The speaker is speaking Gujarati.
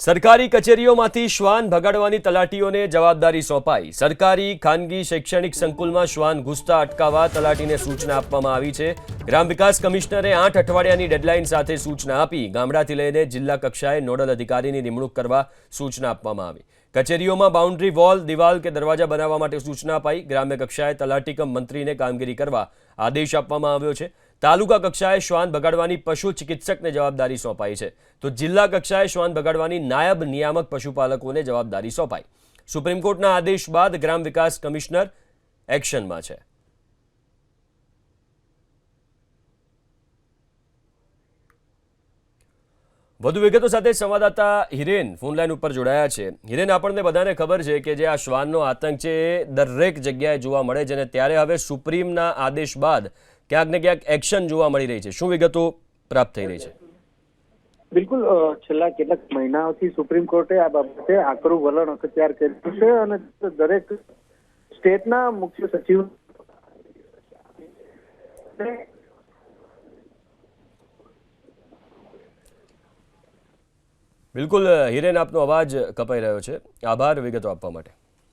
સરકારી કચેરીઓમાંથી શ્વાન ભગાડવાની તલાટીઓને જવાબદારી સોંપાઈ. સરકારી, ખાનગી, શૈક્ષણિક સંકુલમાં શ્વાન ઘૂસતા અટકાવવા તલાટીને સૂચના આપવામાં આવી છે. ગ્રામ વિકાસ કમિશનરે આઠ અઠવાડિયાની ડેડલાઇન સાથે સૂચના આપી. ગામડાથી લઈને જિલ્લા કક્ષાએ નોડલ અધિકારીની નિમણૂક કરવા સૂચના આપવામાં આવી. કચેરીઓમાં બાઉન્ડ્રી વોલ, દિવાલ કે દરવાજા બનાવવા માટે સૂચના અપાઈ. ગ્રામ્ય કક્ષાએ તલાટીકમ મંત્રીને કામગીરી કરવા આદેશ આપવામાં આવ્યો છે. તાલુકા કક્ષાએ શ્વાન બગાડવાની પશુ ચિકિત્સકને જવાબદારી સોંપાઈ છે. તો જિલ્લા કક્ષાએ શ્વાન બગાડવાની નાયબ નિયામક પશુપાલકોને જવાબદારી સોંપાઈ. સુપ્રીમ કોર્ટના આદેશ બાદ ગ્રામ વિકાસ કમિશનર એક્શનમાં છે. વધુ વિગતો સાથે સંવાદદાતા હિરેન ફોનલાઈન ઉપર જોડાયા છે. હિરેન, આપણને બધાને ખબર છે કે જે આ શ્વાનનો આતંક છે એ દરેક જગ્યાએ જોવા મળે છે અને ત્યારે હવે સુપ્રીમના આદેશ બાદ ક્યાંક ને ક્યાંક એક્શન જોવા મળી રહી છે. શું વિગતો પ્રાપ્ત થઈ રહી છે? બિલકુલ છેલ્લા કેટલાક મહિનાઓથી સુપ્રીમ કોર્ટે આ બાબતે આકરું વલણ અખત્યાર કર્યું છે અને દરેક સ્ટેટના મુખ્ય સચિવ બિલકુલ હિરેન આપનો અવાજ કપાઈ રહ્યો છે. આભાર વિગતો આપવા માટે.